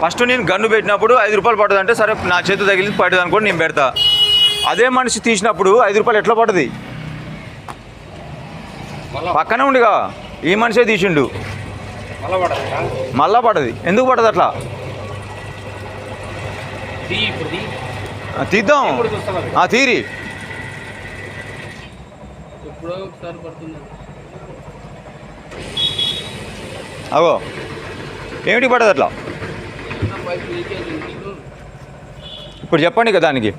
First నేను gun పెట్టినప్పుడు ఐదు రూపాయలు పడుతుంది అంటే సరే నా చేతి తగిలింది పడుతుంది అనుకోని నేను పెడతా. అదే మనిషి తీసినప్పుడు ఐదు రూపాయలు ఎట్లా పడుతుంది? పక్కనే ఉండిగా. ఈ మనిషే తీసిండు. మళ్ళా పడదా? ఎందుకు పడదు అట్లా? తీద్దాం. ఆ, తీరి. అవో ఏమిటి పడదు అట్లా? ఇప్పుడు చెప్పండి కదా దానికి.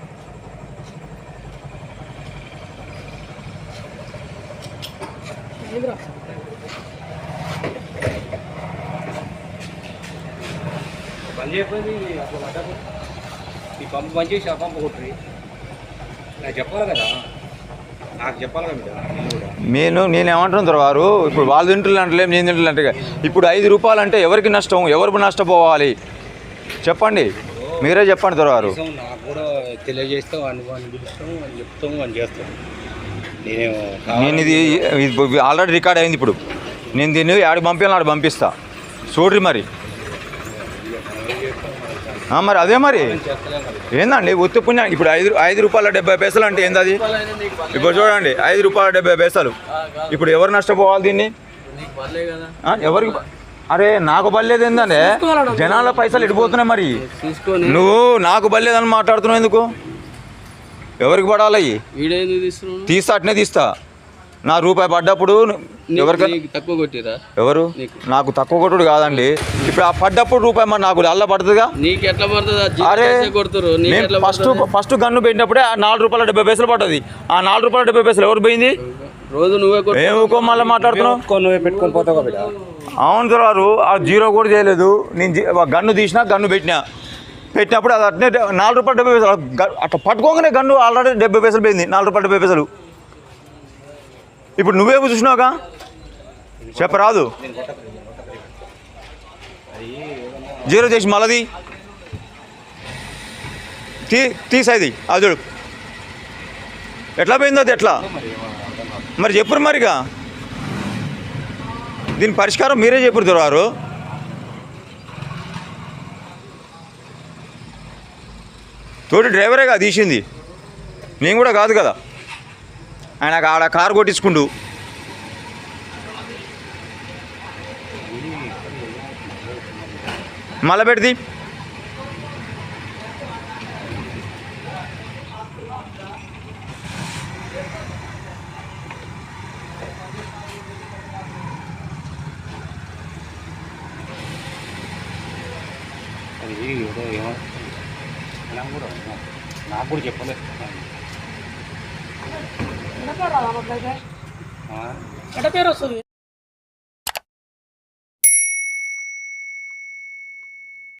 బంద్ చేయకపోయింది అట్లా పడ్డప్పుడు ఈ పంపు బంద్ చేసి ఆ పంపు కొట్టురి నాకు చెప్పాలి కదా. నాకు చెప్పాలి కదా మీరు. కూడా నేను నేను ఏమంటున్నారు వారు? ఇప్పుడు వాళ్ళు తింటున్నారు అంటలేం నేను తింటున్నా అంటే ఇప్పుడు ఐదు రూపాయలు అంటే ఎవరికి నష్టం? ఎవరు నష్టపోవాలి? చెప్పండి. మీరే చెప్పండి దొరవారు కనీసం నాకు కూడా తెలియజేస్తాం అని అని పిలుస్తాం అని చెప్తాము అని చేస్తాం. నేనేమో నేను ఇది ఆల్రెడీ రికార్డ్ అయింది ఇప్పుడు. నేను దీన్ని ఆడికి పంపించాలి ఆడికి పంపిస్తా. చూడ్రి మరి. మరి అదే మరి. ఏందండి ఉత్తి పుణ్యానికి? ఇప్పుడు ఐదు ఐదు రూపాయల డెబ్బై పైసలు అంటే ఏంది అది ఇప్పుడు చూడండి ఐదు రూపాయల డెబ్బై పైసలు. ఇప్పుడు ఎవరు నష్టపోవాలి దీన్ని? ఎవరికి అరే నాకు బల్లేదు ఏందంటే జనాల పైసలు ఎడిపోతున్నాయి మరి. నువ్వు నాకు బల్లేదని మాట్లాడుతున్నావు ఎందుకు? ఎవరికి పడాలి తీస్తా అట్నే తీస్తా. నా రూపాయి పడ్డప్పుడు ఎవరికైనా నీకు తక్కువ కొట్టిరా? ఎవరు? నీకు. తక్కువ కొట్టుడు కాదండి. ఇప్పుడు ఆ పడ్డప్పుడు రూపాయి మరి నాకు అల్ల పడుతుందిగా? నీకు ఎట్లా పడుతుంది? అరే కొడుతురు. మేము ఫస్ట్ ఫస్ట్ గన్ను పెట్టినప్పుడే ఆ నాలుగు రూపాయల డెబ్బై పైసలు పడ్డది. ఆ నాలుగు రూపాయల డెబ్బై పైసలు ఎవరు పోయింది? రోజు నువ్వే కొట్టు. ఏముకో మళ్ళీ మాట్లాడుతున్నావు నువ్వే పెట్టుకొని పోతావు అవును సార్ ఆ జీరో కూడా చేయలేదు. నేను గన్ను తీసినా గన్ను పెట్టినా. పెట్టినప్పుడు అది అట్నే నాలుగు రూపాయలు డెబ్బై పైసలు. అట్లా పట్టుకోగానే గన్ను ఆల్రెడీ డెబ్బై పైసలు పోయింది. నాలుగు రూపాయలు డెబ్బై పైసలు. ఇప్పుడు నువ్వే చూసినావుగా? చెప్పరాదు. జీరో చేసి మళ్ళది తీ తీసేది అది చూడు. ఎట్లా పోయిందో అది ఎట్లా? మరి చెప్పురు మరిగా? దీని పరిష్కారం మీరే చెప్పురు దొరవారు తోటి డ్రైవరేగా తీసింది. నేను కూడా కాదు కదా. ఆయన ఆడ కారు కొట్టించుకుండు. మళ్ళీ పెడితే? అది నాకు కూడా నాకు కూడా చెప్పలేదు. ఎట పేరు వస్తుంది?